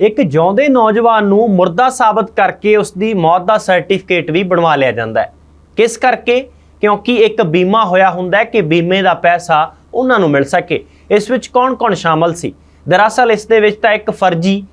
ਇੱਕ ਜਿਉਂਦੇ ਨੌਜਵਾਨ ਨੂੰ ਮੁਰਦਾ ਸਾਬਤ ਕਰਕੇ ਉਸ ਦੀ ਮੌਤ ਦਾ ਸਰਟੀਫਿਕੇਟ ਵੀ ਬਣਵਾ ਲਿਆ ਜਾਂਦਾ ਹੈ। ਕਿਸ ਕਰਕੇ? ਕਿਉਂਕਿ ਇੱਕ ਬੀਮਾ ਹੋਇਆ ਹੁੰਦਾ ਹੈ ਕਿ ਬੀਮੇ ਦਾ ਪੈਸਾ ਉਹਨਾਂ ਨੂੰ ਮਿਲ ਸਕੇ। ਇਸ ਵਿੱਚ ਕੌਣ-ਕੌਣ ਸ਼ਾਮਲ ਸੀ? ਦਰਅਸਲ ਇਸ ਦੇ ਵਿੱਚ ਤਾਂ ਇੱਕ ਫਰਜ਼ੀ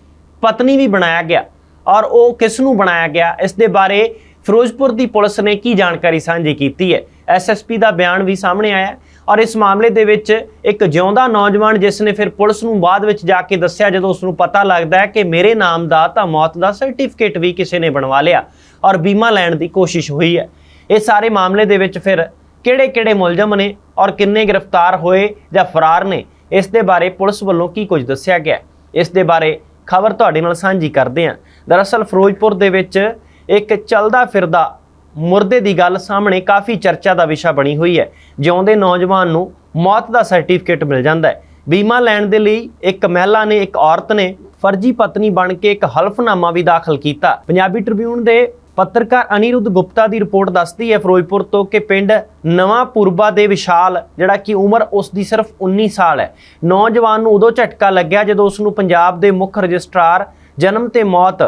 ਪਤਨੀ ਵੀ ਬਣਾਇਆ ਗਿਆ ਔਰ ਉਹ ਕਿਸ ਨੂੰ ਬਣਾਇਆ ਗਿਆ? ਇਸ ਦੇ ਬਾਰੇ ਫਿਰੋਜ਼ਪੁਰ ਦੀ ਪੁਲਿਸ ਨੇ ਕੀ ਜਾਣਕਾਰੀ ਸਾਂਝੀ ਕੀਤੀ ਹੈ? ਐਸਐਸਪੀ ਦਾ ਬਿਆਨ ਵੀ ਸਾਹਮਣੇ ਆਇਆ ਔਰ ਇਸ ਮਾਮਲੇ ਦੇ ਵਿੱਚ ਇੱਕ ਜਿਉਂਦਾ ਨੌਜਵਾਨ ਜਿਸ ਨੇ ਫਿਰ ਪੁਲਿਸ ਨੂੰ ਬਾਅਦ ਵਿੱਚ ਜਾ ਕੇ ਦੱਸਿਆ ਜਦੋਂ ਉਸ ਨੂੰ ਪਤਾ ਲੱਗਦਾ ਹੈ ਕਿ ਮੇਰੇ ਨਾਮ ਦਾ ਤਾਂ ਮੌਤ ਦਾ ਸਰਟੀਫਿਕੇਟ ਵੀ ਕਿਸੇ ਨੇ ਬਣਵਾ ਲਿਆ ਔਰ ਬੀਮਾ ਲੈਣ ਦੀ ਕੋਸ਼ਿਸ਼ ਹੋਈ ਹੈ। ਇਹ ਸਾਰੇ ਮਾਮਲੇ ਦੇ ਵਿੱਚ ਫਿਰ ਕਿਹੜੇ-ਕਿਹੜੇ ਮੁਲਜ਼ਮ ਨੇ ਔਰ ਕਿੰਨੇ ਗ੍ਰਿਫਤਾਰ ਹੋਏ ਜਾਂ ਫਰਾਰ ਨੇ? ਇਸ ਦੇ ਬਾਰੇ ਪੁਲਿਸ ਵੱਲੋਂ ਕੀ ਕੁਝ ਦੱਸਿਆ ਗਿਆ ਇਸ ਦੇ ਬਾਰੇ ਖਬਰ ਤੁਹਾਡੇ ਨਾਲ ਸਾਂਝੀ ਕਰਦੇ ਹਾਂ। ਦਰਅਸਲ ਫਿਰੋਜ਼ਪੁਰ ਦੇ ਵਿੱਚ ਇੱਕ ਚੱਲਦਾ ਫਿਰਦਾ ਮੁਰਦੇ ਦੀ ਗੱਲ ਸਾਹਮਣੇ ਕਾਫੀ ਚਰਚਾ ਦਾ ਵਿਸ਼ਾ ਬਣੀ ਹੋਈ ਹੈ। ਜਿਉਂਦੇ ਨੌਜਵਾਨ ਨੂੰ ਮੌਤ ਦਾ ਸਰਟੀਫਿਕੇਟ ਮਿਲ ਜਾਂਦਾ ਹੈ। ਬੀਮਾ ਲੈਣ ਦੇ ਲਈ ਇੱਕ ਮਹਿਲਾ ਨੇ ਇੱਕ ਔਰਤ ਨੇ ਫਰਜ਼ੀ ਪਤਨੀ ਬਣ ਕੇ ਇੱਕ ਹਲਫਨਾਮਾ ਵੀ ਦਾਖਲ ਕੀਤਾ। ਪੰਜਾਬੀ ਟ੍ਰਿਬਿਊਨ ਦੇ ਪੱਤਰਕਾਰ ਅਨੀਰੁੱਧ ਗੁਪਤਾ ਦੀ ਰਿਪੋਰਟ ਦੱਸਦੀ ਹੈ, ਫਿਰੋਜ਼ਪੁਰ ਤੋਂ ਕਿ ਪਿੰਡ ਨਵਾਂ ਪੁਰਬਾ ਦੇ ਵਿਸ਼ਾਲ, ਜਿਹੜਾ ਕਿ ਉਮਰ ਉਸ ਦੀ ਸਿਰਫ 19 ਸਾਲ ਹੈ। ਨੌਜਵਾਨ ਨੂੰ ਉਦੋਂ ਝਟਕਾ ਲੱਗਿਆ ਜਦੋਂ ਉਸ ਨੂੰ ਪੰਜਾਬ ਦੇ ਮੁੱਖ ਰਜਿਸਟਰਾਰ ਜਨਮ ਤੇ ਮੌਤ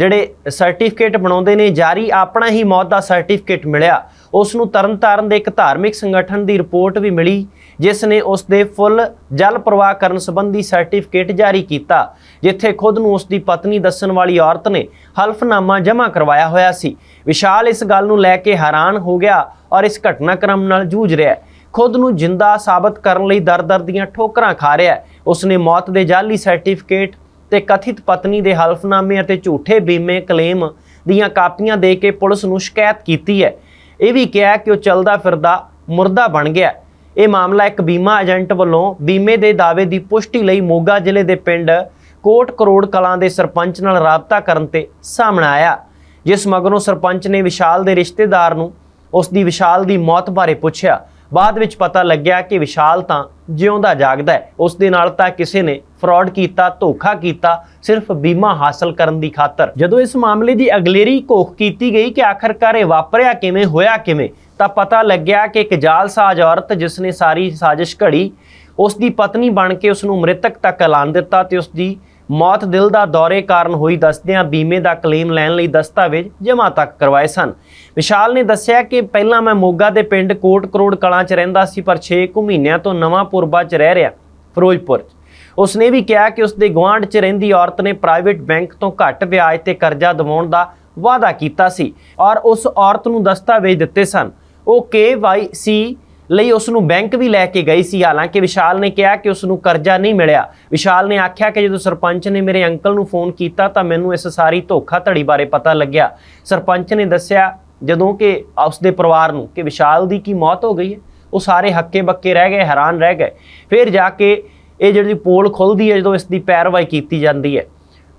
ਜਿਹੜੇ ਸਰਟੀਫਿਕੇਟ ਬਣਾਉਂਦੇ ਨੇ, ਜਾਰੀ ਆਪਣਾ ਹੀ ਮੌਤ ਦਾ ਸਰਟੀਫਿਕੇਟ ਮਿਲਿਆ। ਉਸ ਨੂੰ ਤਰਨਤਾਰਨ ਦੇ ਇੱਕ ਧਾਰਮਿਕ ਸੰਗਠਨ ਦੀ ਰਿਪੋਰਟ ਵੀ ਮਿਲੀ, ਜਿਸ ਨੇ ਉਸ ਦੇ ਫੁੱਲ ਜਲ ਪ੍ਰਵਾਹ ਕਰਨ ਸੰਬੰਧੀ ਸਰਟੀਫਿਕੇਟ ਜਾਰੀ ਕੀਤਾ, ਜਿੱਥੇ ਖੁਦ ਨੂੰ ਉਸ ਦੀ ਪਤਨੀ ਦੱਸਣ ਵਾਲੀ ਔਰਤ ਨੇ ਹਲਫਨਾਮਾ ਜਮ੍ਹਾਂ ਕਰਵਾਇਆ ਹੋਇਆ ਸੀ। ਵਿਸ਼ਾਲ ਇਸ ਗੱਲ ਨੂੰ ਲੈ ਕੇ ਹੈਰਾਨ ਹੋ ਗਿਆ ਔਰ ਇਸ ਘਟਨਾਕ੍ਰਮ ਨਾਲ ਜੂਝ ਰਿਹਾ ਹੈ। ਖੁਦ ਨੂੰ ਜਿੰਦਾ ਸਾਬਤ ਕਰਨ ਲਈ ਦਰ-ਦਰ ਦੀਆਂ ਠੋਕਰਾਂ ਖਾ ਰਿਹਾ ਹੈ। ਉਸ ਮੌਤ ਦੇ ਜਾਲੀ ਸਰਟੀਫਿਕੇਟ ਤੇ ਕਥਿਤ ਪਤਨੀ ਦੇ ਹਲਫਨਾਮੇ ਅਤੇ ਝੂਠੇ ਬੀਮੇ ਕਲੇਮ ਦੀਆਂ ਕਾਪੀਆਂ ਦੇ ਕੇ ਪੁਲਿਸ ਨੂੰ ਸ਼ਿਕਾਇਤ ਕੀਤੀ ਹੈ। ਇਹ ਵੀ ਕਿਹਾ ਕਿ ਉਹ ਚੱਲਦਾ ਫਿਰਦਾ ਮੁਰਦਾ ਬਣ ਗਿਆ ਇਹ ਮਾਮਲਾ ਇੱਕ ਬੀਮਾ ਏਜੰਟ ਵੱਲੋਂ ਬੀਮੇ ਦੇ ਦਾਅਵੇ ਦੀ ਪੁਸ਼ਟੀ ਲਈ ਮੋਗਾ ਜ਼ਿਲ੍ਹੇ ਦੇ ਪਿੰਡ ਕੋਟ ਕਰੋੜ ਕਲਾਂ ਦੇ ਸਰਪੰਚ ਨਾਲ ਰਾਬਤਾ ਕਰਨ ਤੇ ਸਾਹਮਣੇ ਆਇਆ। ਜਿਸ ਮਗਰੋਂ ਸਰਪੰਚ ਨੇ ਵਿਸ਼ਾਲ ਦੇ ਰਿਸ਼ਤੇਦਾਰ ਨੂੰ ਉਸ ਦੀ ਵਿਸ਼ਾਲ ਦੀ ਮੌਤ ਬਾਰੇ ਪੁੱਛਿਆ। ਬਾਅਦ ਵਿੱਚ ਪਤਾ ਲੱਗਿਆ ਕਿ ਵਿਸ਼ਾਲ ਤਾਂ ਜਿਉਂਦਾ ਜਾਗਦਾ ਹੈ। ਉਸ ਦੇ ਨਾਲ ਤਾਂ ਕਿਸੇ ਨੇ ਫਰਾਡ ਕੀਤਾ, ਧੋਖਾ ਕੀਤਾ, ਸਿਰਫ ਬੀਮਾ ਹਾਸਲ ਕਰਨ ਦੀ ਖਾਤਰ। ਜਦੋਂ ਇਸ ਮਾਮਲੇ ਦੀ ਅਗਲੇਰੀ ਘੋਖ ਕੀਤੀ ਗਈ ਕਿ ਆਖਰਕਾਰ ਇਹ ਵਾਪਰਿਆ ਕਿਵੇਂ, ਹੋਇਆ ਕਿਵੇਂ, ਤਾਂ ਪਤਾ ਲੱਗਿਆ ਕਿ ਇੱਕ ਜਾਲਸਾਜ਼ ਔਰਤ ਜਿਸ ਨੇ ਸਾਰੀ ਸਾਜ਼ਿਸ਼ ਘੜੀ, ਉਸ ਦੀ ਪਤਨੀ ਬਣ ਕੇ ਉਸ ਨੂੰ ਮ੍ਰਿਤਕ ਤੱਕ ਐਲਾਨ ਦਿੱਤਾ ਤੇ ਉਸ ਦੀ ਮੌਤ ਦਿਲ ਦਾ ਦੌਰੇ ਕਾਰਨ ਹੋਈ ਦੱਸਦਿਆਂ ਬੀਮੇ ਦਾ ਕਲੇਮ ਲੈਣ ਲਈ ਦਸਤਾਵੇਜ਼ ਜਮ੍ਹਾਂ ਤੱਕ ਕਰਵਾਏ ਸਨ। ਵਿਸ਼ਾਲ ਨੇ ਦੱਸਿਆ ਕਿ ਪਹਿਲਾਂ ਮੈਂ ਮੋਗਾ ਦੇ ਪਿੰਡ ਕੋਟ ਕਰੋੜ ਕਲਾਂ 'ਚ ਰਹਿੰਦਾ ਸੀ, ਪਰ 6 ਕੁ ਮਹੀਨਿਆਂ ਤੋਂ ਨਵਾਂ ਪੁਰਬਾ 'ਚ ਰਹਿ ਰਿਹਾ, ਫਿਰੋਜ਼ਪੁਰ 'ਚ। ਉਸਨੇ ਵੀ ਕਿਹਾ ਕਿ ਉਸਦੇ ਗੁਆਂਢ 'ਚ ਰਹਿੰਦੀ ਔਰਤ ਨੇ ਪ੍ਰਾਈਵੇਟ ਬੈਂਕ ਤੋਂ ਘੱਟ ਵਿਆਜ ਤੇ ਕਰਜ਼ਾ ਦਿਵਾਉਣ ਦਾ ਵਾਅਦਾ ਕੀਤਾ ਸੀ ਔਰ ਉਸ ਔਰਤ ਨੂੰ ਦਸਤਾਵੇਜ਼ ਦਿੱਤੇ ਸਨ। ਉਹ KYC ਲਈ ਉਸ ਨੂੰ ਬੈਂਕ ਵੀ ਲੈ ਕੇ ਗਈ ਸੀ। ਹਾਲਾਂਕਿ ਵਿਸ਼ਾਲ ਨੇ ਕਿਹਾ ਕਿ ਉਸ ਨੂੰ ਕਰਜ਼ਾ ਨਹੀਂ ਮਿਲਿਆ। ਵਿਸ਼ਾਲ ਨੇ ਆਖਿਆ ਕਿ ਜਦੋਂ ਸਰਪੰਚ ਨੇ ਮੇਰੇ ਅੰਕਲ ਨੂੰ ਫੋਨ ਕੀਤਾ ਤਾਂ ਮੈਨੂੰ ਇਸ ਸਾਰੀ ਧੋਖਾਧੜੀ ਬਾਰੇ ਪਤਾ ਲੱਗਿਆ। ਸਰਪੰਚ ਨੇ ਦੱਸਿਆ ਜਦੋਂ ਕਿ ਉਸ ਦੇ ਪਰਿਵਾਰ ਨੂੰ ਕਿ ਵਿਸ਼ਾਲ ਦੀ ਕੀ ਮੌਤ ਹੋ ਗਈ ਹੈ। ਉਹ ਸਾਰੇ ਹੱਕੇ ਬੱਕੇ ਰਹਿ ਗਏ, ਹੈਰਾਨ ਰਹਿ ਗਏ। ਫਿਰ ਜਾ ਕੇ ਇਹ ਜਿਹੜੀ ਪੋਲ ਖੁੱਲਦੀ ਹੈ, ਜਦੋਂ ਇਸ ਦੀ ਪੈਰਵਾਈ ਕੀਤੀ ਜਾਂਦੀ ਹੈ।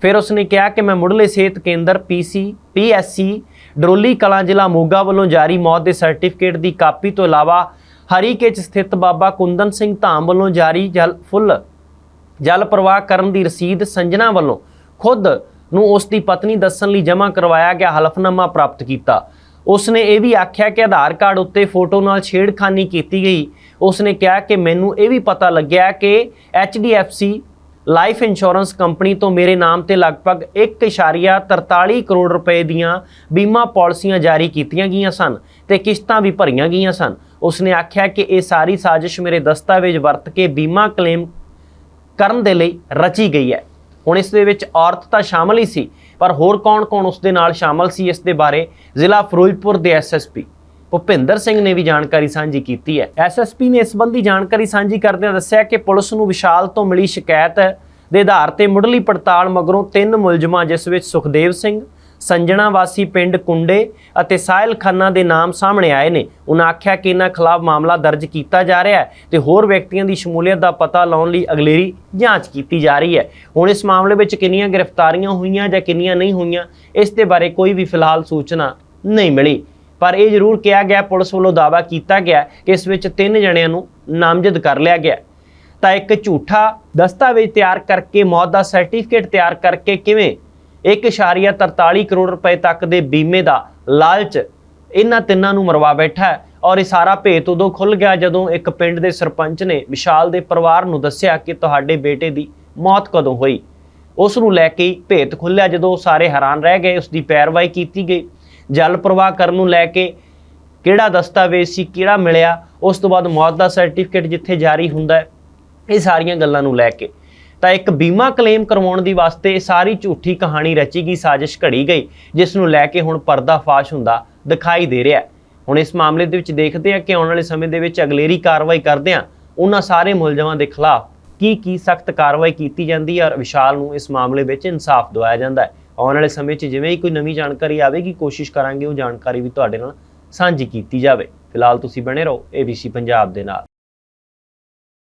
ਫਿਰ ਉਸਨੇ ਕਿਹਾ ਕਿ ਮੈਂ ਮੁੱਢਲੇ ਸਿਹਤ ਕੇਂਦਰ ਪੀਸੀ ਪੀਐਸਸੀ ਡਰੋਲੀ ਕਲਾਂ ਜ਼ਿਲ੍ਹਾ ਮੋਗਾ ਵੱਲੋਂ ਜਾਰੀ ਮੌਤ ਦੇ ਸਰਟੀਫਿਕੇਟ ਦੀ ਕਾਪੀ ਤੋਂ ਇਲਾਵਾ ਹਰੀਕੇ ਚ ਸਥਿਤ ਬਾਬਾ ਕੁੰਦਨ ਸਿੰਘ ਧਾਮ ਵੱਲੋਂ ਜਾਰੀ ਜਲ ਫੁੱਲ ਜਲ ਪ੍ਰਵਾਹ ਕਰਨ ਦੀ ਰਸੀਦ ਸੰਜਨਾ ਵੱਲੋਂ ਖੁਦ ਨੂੰ ਉਸ ਦੀ ਪਤਨੀ ਦੱਸਣ ਲਈ ਜਮ੍ਹਾਂ ਕਰਵਾਇਆ ਗਿਆ ਹਲਫਨਾਮਾ ਪ੍ਰਾਪਤ ਕੀਤਾ। ਉਸ ਨੇ ਇਹ ਵੀ ਆਖਿਆ ਕਿ ਆਧਾਰ ਕਾਰਡ ਉੱਤੇ ਫੋਟੋ ਨਾਲ ਛੇੜਖਾਨੀ ਕੀਤੀ ਗਈ। ਉਸ ਨੇ ਕਿਹਾ ਕਿ ਮੈਨੂੰ ਇਹ ਵੀ ਪਤਾ ਲੱਗਿਆ ਕਿ HDFC ਲਾਈਫ ਇੰਸ਼ੋਰੈਂਸ ਕੰਪਨੀ ਤੋਂ ਮੇਰੇ ਨਾਮ ਤੇ ਲਗਭਗ 1.43 ਕਰੋੜ ਰੁਪਏ ਦੀਆਂ ਬੀਮਾ ਪਾਲਿਸੀਆਂ ਜਾਰੀ ਕੀਤੀਆਂ ਗਈਆਂ ਸਨ ਤੇ ਕਿਸ਼ਤਾਂ ਵੀ ਭਰੀਆਂ ਗਈਆਂ ਸਨ। ਉਸ ਨੇ ਆਖਿਆ ਕਿ ਇਹ ਸਾਰੀ ਸਾਜ਼ਿਸ਼ ਮੇਰੇ ਦਸਤਾਵੇਜ਼ ਵਰਤ ਕੇ ਬੀਮਾ ਕਲੇਮ ਕਰਨ ਦੇ ਲਈ ਰਚੀ ਗਈ ਹੈ। ਹੁਣ ਇਸ ਦੇ ਵਿੱਚ ਔਰਤ ਤਾਂ ਸ਼ਾਮਲ ਹੀ ਸੀ, ਪਰ ਹੋਰ ਕੌਣ-ਕੌਣ ਉਸ ਦੇ ਨਾਲ ਸ਼ਾਮਲ ਸੀ ਇਸ ਦੇ ਬਾਰੇ ਜ਼ਿਲ੍ਹਾ ਫਿਰੋਜ਼ਪੁਰ ਦੇ ਐਸਐਸਪੀ ਭੁਪਿੰਦਰ ਸਿੰਘ ਨੇ ਵੀ ਜਾਣਕਾਰੀ ਸਾਂਝੀ ਕੀਤੀ ਹੈ। ਐਸਐਸਪੀ ਨੇ ਇਸ ਸੰਬੰਧੀ ਜਾਣਕਾਰੀ ਸਾਂਝੀ ਕਰਦਿਆਂ ਦੱਸਿਆ ਕਿ ਪੁਲਿਸ ਨੂੰ ਵਿਸ਼ਾਲ ਤੋਂ ਮਿਲੀ ਸ਼ਿਕਾਇਤ ਦੇ ਆਧਾਰ ਤੇ ਮੁੱਢਲੀ ਪੜਤਾਲ ਮਗਰੋਂ ਤਿੰਨ ਮੁਲਜ਼ਮਾਂ, ਜਿਸ ਵਿੱਚ ਸੁਖਦੇਵ ਸਿੰਘ ਸੰਜਣਾ ਵਾਸੀ ਪਿੰਡ ਕੁੰਡੇ ਅਤੇ ਸਾਹਿਲ ਖੰਨਾ ਦੇ ਨਾਮ ਸਾਹਮਣੇ ਆਏ ਨੇ। ਉਹਨਾਂ ਆਖਿਆ ਕਿ ਇਹਨਾਂ ਖਿਲਾਫ ਮਾਮਲਾ ਦਰਜ ਕੀਤਾ ਜਾ ਰਿਹਾ ਹੈ ਤੇ ਹੋਰ ਵਿਅਕਤੀਆਂ ਦੀ ਸ਼ਮੂਲੀਅਤ ਦਾ ਪਤਾ ਲਾਉਣ ਲਈ ਅਗਲੇਰੀ ਜਾਂਚ ਕੀਤੀ ਜਾ ਰਹੀ ਹੈ। ਹੁਣ ਇਸ ਮਾਮਲੇ ਵਿੱਚ ਕਿੰਨੀਆਂ ਗ੍ਰਿਫਤਾਰੀਆਂ ਹੋਈਆਂ ਜਾਂ ਕਿੰਨੀਆਂ ਨਹੀਂ ਹੋਈਆਂ, ਇਸ ਦੇ ਬਾਰੇ ਕੋਈ ਵੀ ਫਿਲਹਾਲ ਸੂਚਨਾ ਨਹੀਂ ਮਿਲੀ। ਪਰ ਇਹ ਜ਼ਰੂਰ ਕਿਹਾ ਗਿਆ, ਪੁਲਿਸ ਵੱਲੋਂ ਦਾਅਵਾ ਕੀਤਾ ਗਿਆ ਕਿ ਇਸ ਵਿੱਚ ਤਿੰਨ ਜਣਿਆਂ ਨੂੰ ਨਾਮਜ਼ਦ ਕਰ ਲਿਆ ਗਿਆ। ਤਾਂ ਇੱਕ ਝੂਠਾ ਦਸਤਾਵੇਜ਼ ਤਿਆਰ ਕਰਕੇ, ਮੌਤ ਦਾ ਸਰਟੀਫਿਕੇਟ ਤਿਆਰ ਕਰਕੇ ਕਿਵੇਂ 1.43 ਕਰੋੜ ਰੁਪਏ ਤੱਕ ਦੇ ਬੀਮੇ ਦਾ ਲਾਲਚ ਇਹਨਾਂ ਤਿੰਨਾਂ ਨੂੰ ਮਰਵਾ ਬੈਠਾ ਹੈ ਔਰ ਇਹ ਸਾਰਾ ਭੇਤ ਉਦੋਂ ਖੁੱਲ ਗਿਆ ਜਦੋਂ ਇੱਕ ਪਿੰਡ ਦੇ ਸਰਪੰਚ ਨੇ ਵਿਸ਼ਾਲ ਦੇ ਪਰਿਵਾਰ ਨੂੰ ਦੱਸਿਆ ਕਿ ਤੁਹਾਡੇ ਬੇਟੇ ਦੀ ਮੌਤ ਕਦੋਂ ਹੋਈ। ਉਸ ਨੂੰ ਲੈ ਕੇ ਹੀ ਭੇਤ ਖੁੱਲਿਆ ਜਦੋਂ ਸਾਰੇ ਹੈਰਾਨ ਰਹਿ ਗਏ, ਉਸ ਦੀ ਪੈਰਵਾਈ ਕੀਤੀ ਗਈ। ਜਲ ਪ੍ਰਵਾਹ ਕਰਨ ਨੂੰ ਲੈ ਕੇ ਕਿਹੜਾ ਦਸਤਾਵੇਜ਼ ਸੀ, ਕਿਹੜਾ ਮਿਲਿਆ, ਉਸ ਤੋਂ ਬਾਅਦ ਮੌਤ ਦਾ ਸਰਟੀਫਿਕੇਟ ਜਿੱਥੇ ਜਾਰੀ ਹੁੰਦਾ ਹੈ, ਇਹ ਸਾਰੀਆਂ ਗੱਲਾਂ ਨੂੰ ਲੈ ਕੇ ਤਾਂ ਇੱਕ ਬੀਮਾ ਕਲੇਮ ਕਰਵਾਉਣ ਦੀ ਵਾਸਤੇ ਇਹ ਸਾਰੀ ਝੂਠੀ ਕਹਾਣੀ ਰਚੀ ਗਈ, ਸਾਜ਼ਿਸ਼ ਘੜੀ ਗਈ, ਜਿਸ ਨੂੰ ਲੈ ਕੇ ਹੁਣ ਪਰਦਾਫਾਸ਼ ਹੁੰਦਾ ਦਿਖਾਈ ਦੇ ਰਿਹਾ ਹੁਣ ਇਸ ਮਾਮਲੇ ਦੇ ਵਿੱਚ ਦੇਖਦੇ ਹਾਂ ਕਿ ਆਉਣ ਵਾਲੇ ਸਮੇਂ ਦੇ ਵਿੱਚ ਅਗਲੇਰੀ ਕਾਰਵਾਈ ਕਰਦੇ ਹਾਂ। ਉਹਨਾਂ ਸਾਰੇ ਮੁਲਜ਼ਮਾਂ ਦੇ ਖਿਲਾਫ ਕੀ ਕੀ ਸਖਤ ਕਾਰਵਾਈ ਕੀਤੀ ਜਾਂਦੀ ਹੈ ਔਰ ਵਿਸ਼ਾਲ ਨੂੰ ਇਸ ਮਾਮਲੇ ਵਿੱਚ ਇਨਸਾਫ ਦਿਵਾਇਆ ਜਾਂਦਾ ਹੈ। ਆਉਣ ਵਾਲੇ ਸਮੇਂ 'ਚ ਜਿਵੇਂ ਹੀ ਕੋਈ ਨਵੀਂ ਜਾਣਕਾਰੀ ਆਵੇਗੀ, ਕੋਸ਼ਿਸ਼ ਕਰਾਂਗੇ ਉਹ ਜਾਣਕਾਰੀ ਵੀ ਤੁਹਾਡੇ ਨਾਲ ਸਾਂਝੀ ਕੀਤੀ ਜਾਵੇ। ਫਿਲਹਾਲ ਤੁਸੀਂ ਬਣੇ ਰਹੋ ABC ਪੰਜਾਬ ਦੇ ਨਾਲ।